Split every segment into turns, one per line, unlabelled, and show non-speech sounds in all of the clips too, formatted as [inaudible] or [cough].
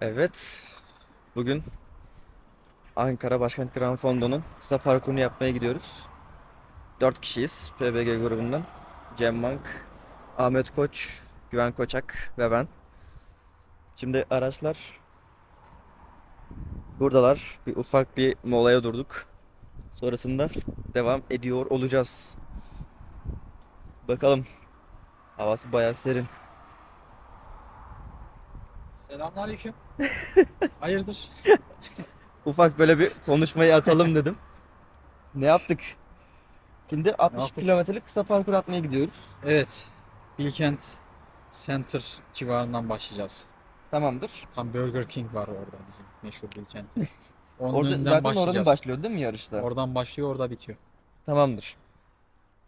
Evet. Bugün Ankara Başkent Grand Fondo'nun kısa parkurunu yapmaya gidiyoruz. 4 kişiyiz PBG grubundan. Cem Bank, Ahmet Koç, Güven Koçak ve ben. Şimdi araçlar buradalar. Bir ufak bir molaya durduk. Sonrasında devam ediyor olacağız. Bakalım. Havası bayağı serin.
Selamünaleyküm. [laughs] Hayırdır?
Ufak böyle bir konuşmayı atalım dedim. Ne yaptık? Şimdi 60
yaptık?
kilometrelik kısa parkur atmaya gidiyoruz.
Evet. Bilkent Center civarından başlayacağız.
Tamamdır.
Tam Burger King var orada bizim meşhur Bilkent'te. [laughs] Onun
Orada
önünden
zaten oradan
başlayacağız.
başlıyor değil mi yarışta?
Oradan başlıyor, orada bitiyor.
Tamamdır.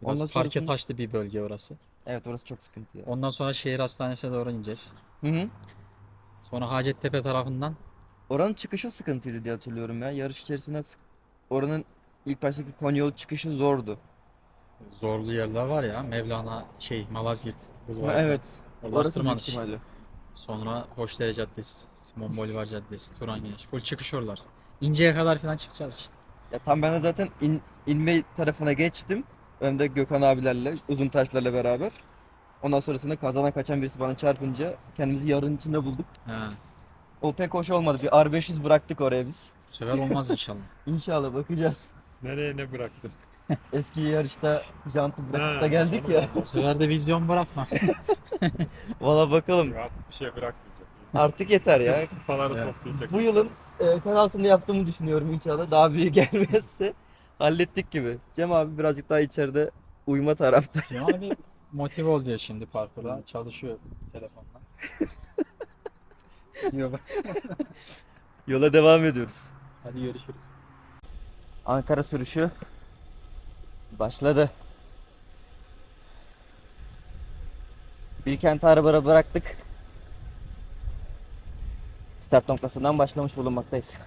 Biraz
Ondan
parke
sonrasında-
taşlı bir bölge orası.
Evet orası çok sıkıntı ya.
Ondan sonra şehir hastanesine doğru ineceğiz.
Hı hı.
Sonra Hacettepe tarafından
Oranın çıkışı sıkıntıydı diye hatırlıyorum ya. Yarış içerisinde sık- oranın ilk baştaki Konyol çıkışı zordu.
zorlu yerler var ya. Mevlana şey Malazgirt Bulvarı.
Evet.
Oralar
Orası büyük
tırmanış.
ihtimalle.
Sonra Hoşdere Caddesi, Simon Bolivar Caddesi, Turan Güneş. Full çıkış oralar. İnce'ye kadar falan çıkacağız işte.
Ya tam ben de zaten in, inme tarafına geçtim. Önde Gökhan abilerle, uzun taşlarla beraber. Ondan sonrasında kazana kaçan birisi bana çarpınca kendimizi yarın içinde bulduk.
He.
O pek hoş olmadı. Bir R500 bıraktık oraya biz.
Bu sefer olmaz inşallah. [laughs]
İnşallah bakacağız.
Nereye ne bıraktın? [laughs]
Eski yarışta jantı bırakıp da geldik ya.
Bu sefer de vizyon bırakma. [laughs]
Valla bakalım.
Artık bir şey bırakmayacak.
Artık yeter ya.
Kupaları
Evet.
toplayacak.
Bu yılın e, kazasını yaptığımı düşünüyorum inşallah. Daha büyük gelmezse hallettik gibi. Cem abi birazcık daha içeride uyuma tarafta.
Cem abi motive ol diyor şimdi parkura. Çalışıyor telefonla. [laughs] Yok.
Yola devam ediyoruz.
Hadi görüşürüz.
Ankara sürüşü başladı. Bilkent'i arabara bıraktık. Start noktasından başlamış bulunmaktayız.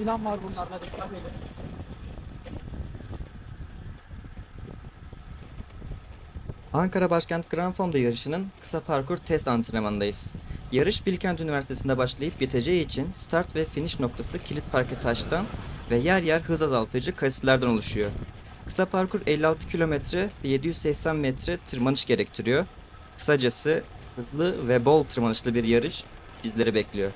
Filan var bunlarda dikkat edin.
Ankara Başkent Grand Fondo yarışının kısa parkur test antrenmanındayız. Yarış Bilkent Üniversitesi'nde başlayıp biteceği için start ve finish noktası kilit parke taştan ve yer yer hız azaltıcı kasislerden oluşuyor. Kısa parkur 56 kilometre ve 780 metre tırmanış gerektiriyor. Kısacası hızlı ve bol tırmanışlı bir yarış bizleri bekliyor.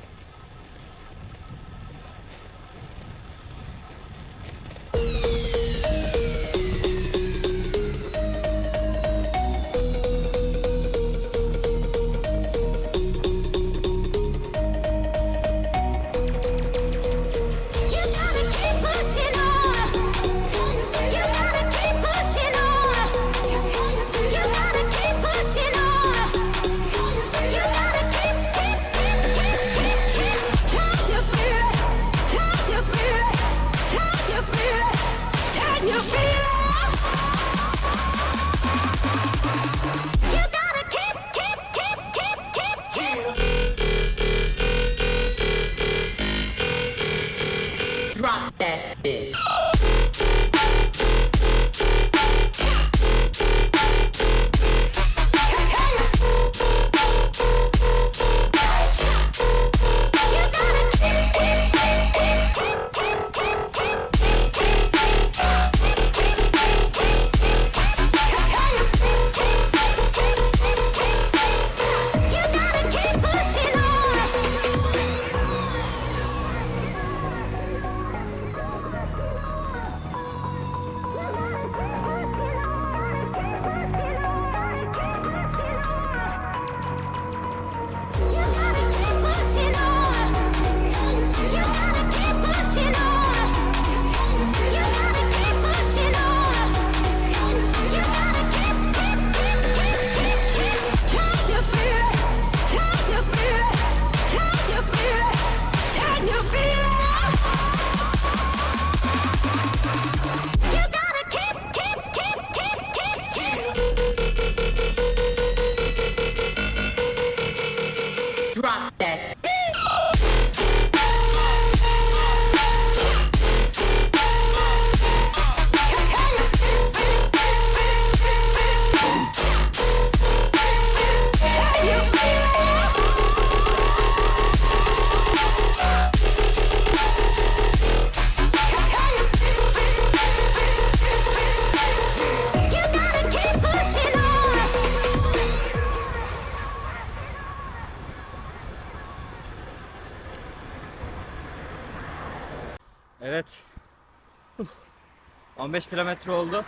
15 kilometre oldu.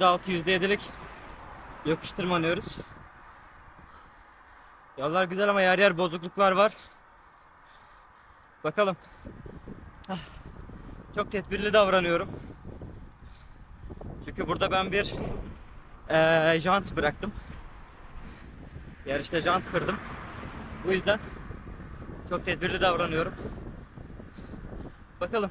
%6 %7'lik yokuş tırmanıyoruz. Yollar güzel ama yer yer bozukluklar var. Bakalım. Ah, Çok tedbirli davranıyorum. Çünkü burada ben bir eee jant bıraktım. Yarışta jant kırdım. Bu yüzden çok tedbirli davranıyorum. Bakalım.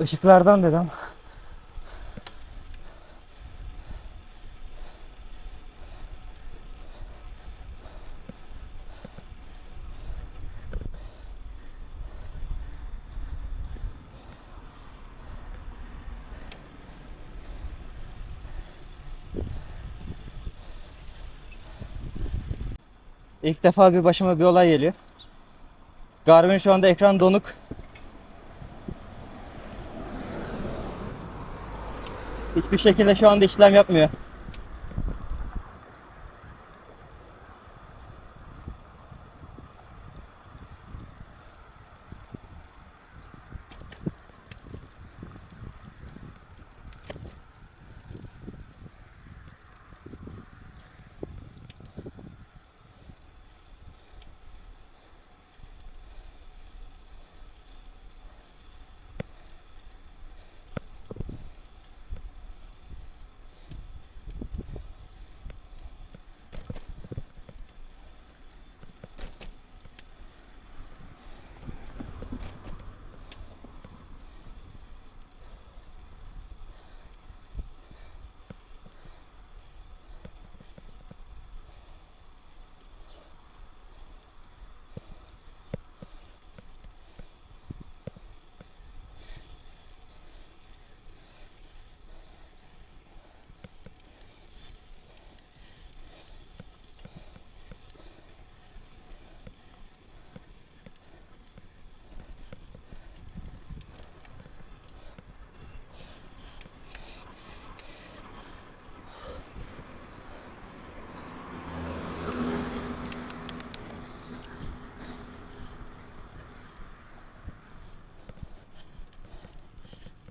Işıklardan dedim. İlk defa bir başıma bir olay geliyor. Garmin şu anda ekran donuk. Hiçbir şekilde şu anda işlem yapmıyor.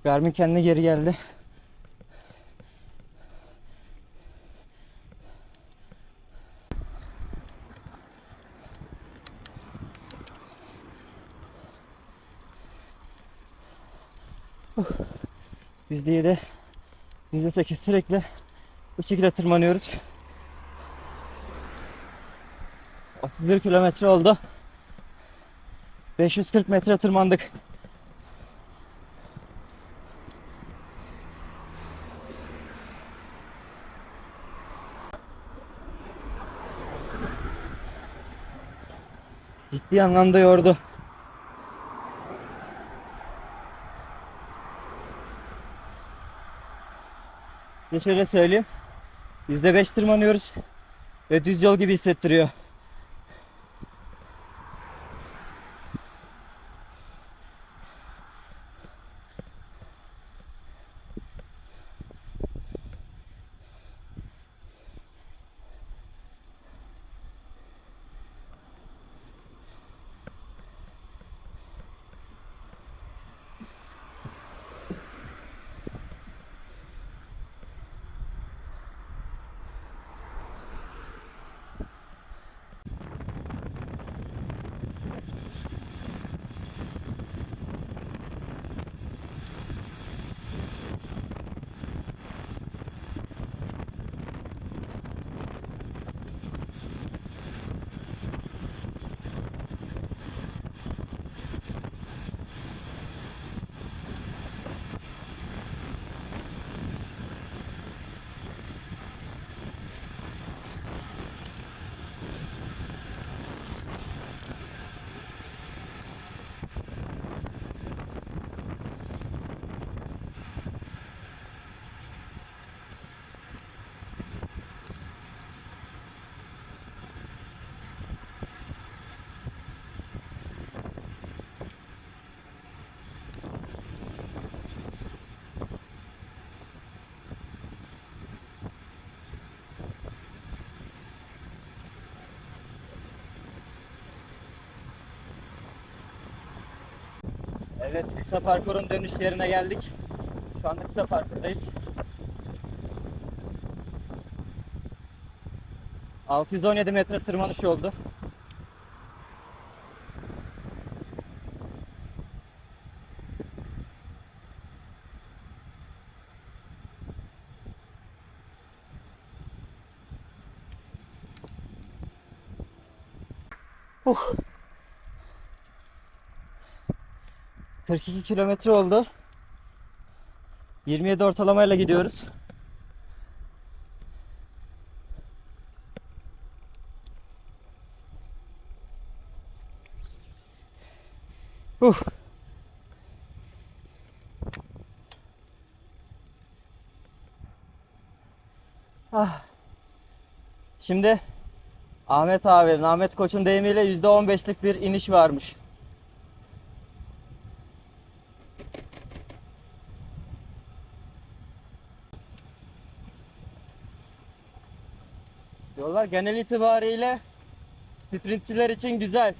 Garmin kendine geri geldi. Uf. %7, %8 sürekli bu şekilde tırmanıyoruz. 31 kilometre oldu. 540 metre tırmandık. Ciddi anlamda yordu. Size şöyle söyleyeyim. %5 tırmanıyoruz ve düz yol gibi hissettiriyor. Evet, kısa parkurun dönüş yerine geldik. Şu anda kısa parkurdayız. 617 metre tırmanış oldu. Uh. 42 kilometre oldu. 27 ortalamayla gidiyoruz. Uh. Ah. Şimdi Ahmet abinin, Ahmet Koç'un deyimiyle %15'lik bir iniş varmış. Yollar genel itibariyle sprintçiler için güzel.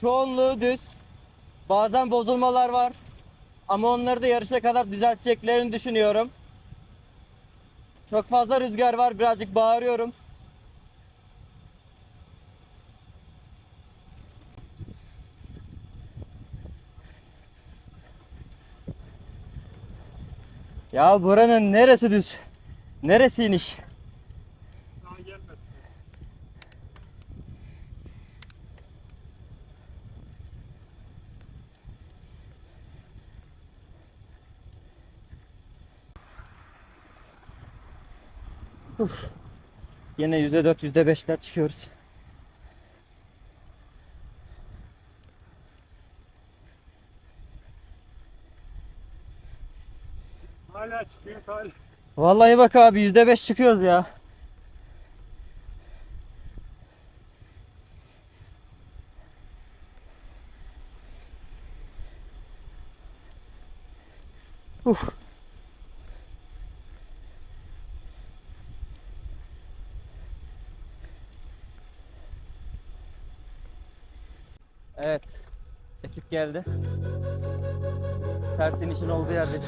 Çoğunluğu düz. Bazen bozulmalar var. Ama onları da yarışa kadar düzelteceklerini düşünüyorum. Çok fazla rüzgar var. Birazcık bağırıyorum. Ya buranın neresi düz? Neresi iniş?
Daha gelmedi.
Uf. Yine %4, %5'ler çıkıyoruz.
Hala çıkıyoruz hala.
Vallahi bak abi %5 çıkıyoruz ya. Uf. Evet. Ekip geldi. Sert inişin olduğu yerdeyiz.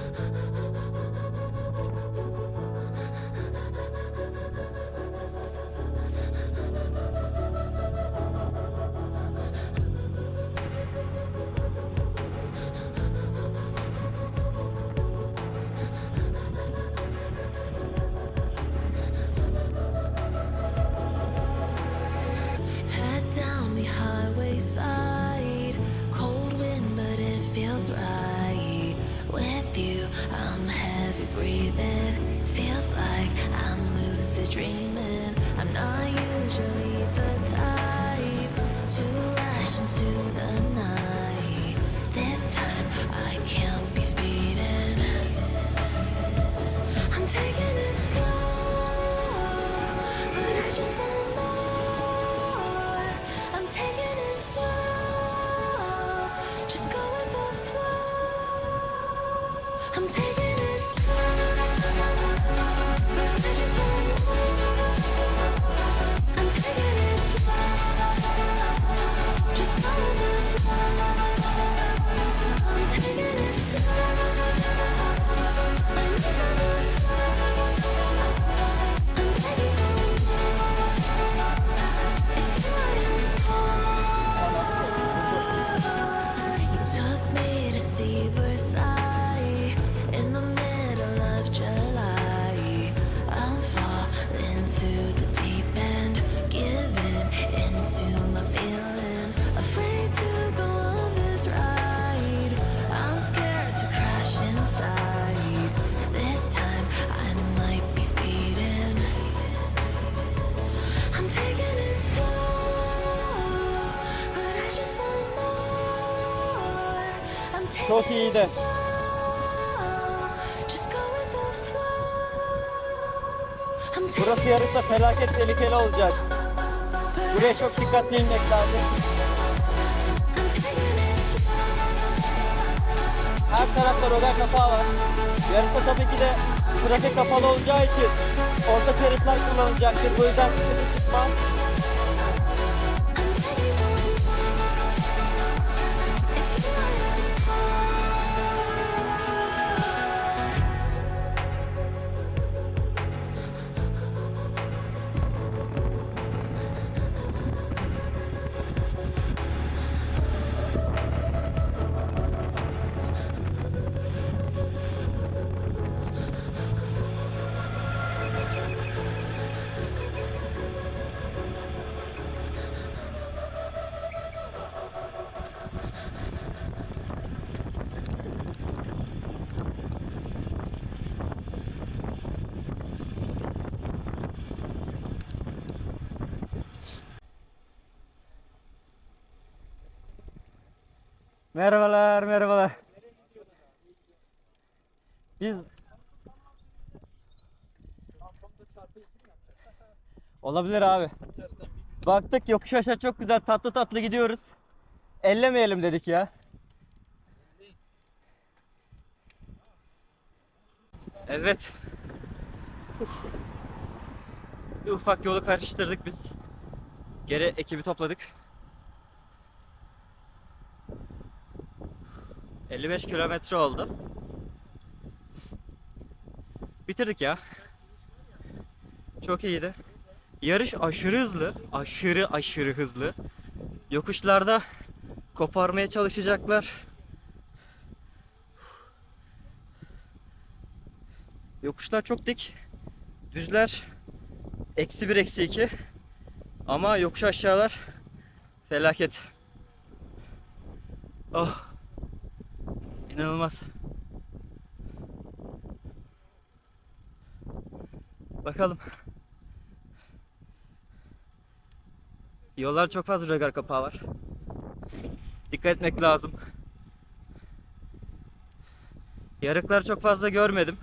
I'm taking flow. I'm
Burası yarışta felaket tehlikeli olacak. Buraya çok dikkatli inmek lazım. Her tarafta roder kapağı var. Yarışta tabii ki de trafik kapalı olacağı için orta şeritler kullanılacaktır. Bu yüzden sıkıntı çıkmaz. Merhabalar, merhabalar. Biz Olabilir abi. Baktık yokuş aşağı çok güzel tatlı tatlı gidiyoruz. Ellemeyelim dedik ya. Evet. Bir ufak yolu karıştırdık biz. Geri ekibi topladık. 55 kilometre oldu. Bitirdik ya. Çok iyiydi. Yarış aşırı hızlı. Aşırı aşırı hızlı. Yokuşlarda koparmaya çalışacaklar. Yokuşlar çok dik. Düzler eksi bir eksi iki. Ama yokuş aşağılar felaket. Oh. İnanılmaz. Bakalım. Yollar çok fazla rögar kapağı var. Dikkat etmek lazım. Yarıklar çok fazla görmedim.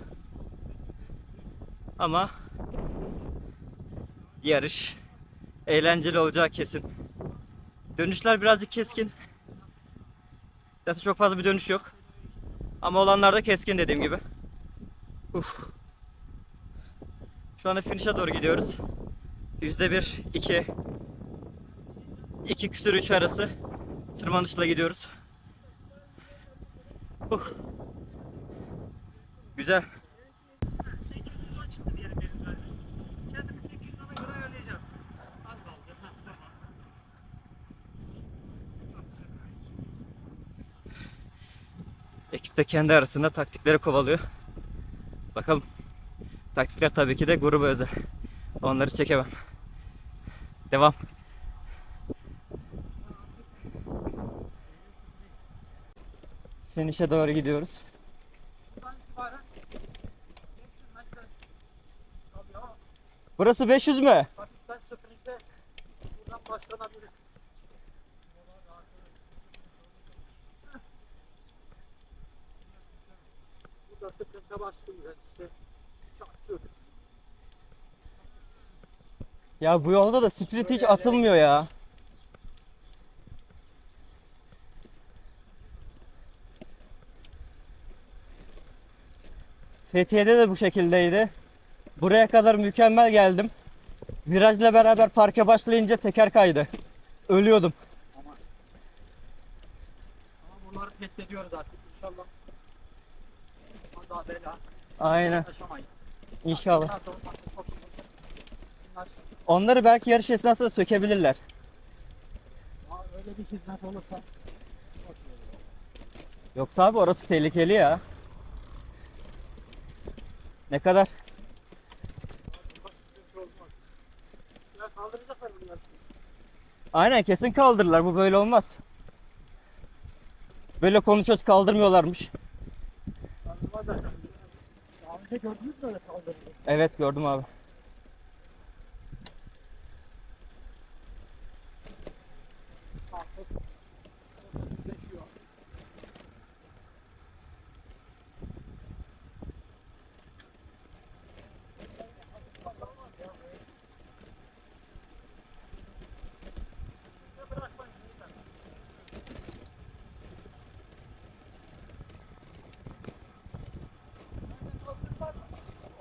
Ama yarış eğlenceli olacağı kesin. Dönüşler birazcık keskin. Zaten çok fazla bir dönüş yok. Ama olanlar da keskin dediğim gibi. Uf. Şu anda finish'e doğru gidiyoruz. Yüzde bir, iki, iki küsür üç arası tırmanışla gidiyoruz. Uf. Güzel. Ekip de kendi arasında taktikleri kovalıyor. Bakalım. Taktikler tabii ki de gruba özel. Onları çekemem. Devam. Finish'e doğru gidiyoruz. Burası 500 mü?
buradan başlanabilir. Burada sprinte başlıyor işte. Çarpıyor.
Ya bu yolda da sprint hiç atılmıyor ya. Fethiye'de de bu şekildeydi. Buraya kadar mükemmel geldim. Virajla beraber parke başlayınca teker kaydı. Ölüyordum.
Ama bunları test ediyoruz artık inşallah. Kaza bela
Aynen.
yaşamayız.
İnşallah.
Nasıl olmazsa çok iyi. Bunlar
Onları belki yarış esnasında sökebilirler.
ya öyle bir hizmet olursa çok iyi olur.
Yoksa abi orası tehlikeli ya. Ne kadar?
Sıkıntı olmaz. Ya kaldıracaklar bunlar.
Aynen kesin kaldırırlar. Bu böyle olmaz. Böyle konuşuyoruz kaldırmıyorlarmış.
Gördünüz mü öyle kaldırıldı?
Evet gördüm abi.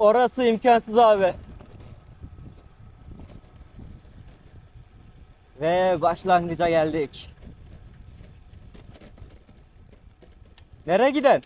Orası imkansız abi. Ve başlangıca geldik. Nereye giden?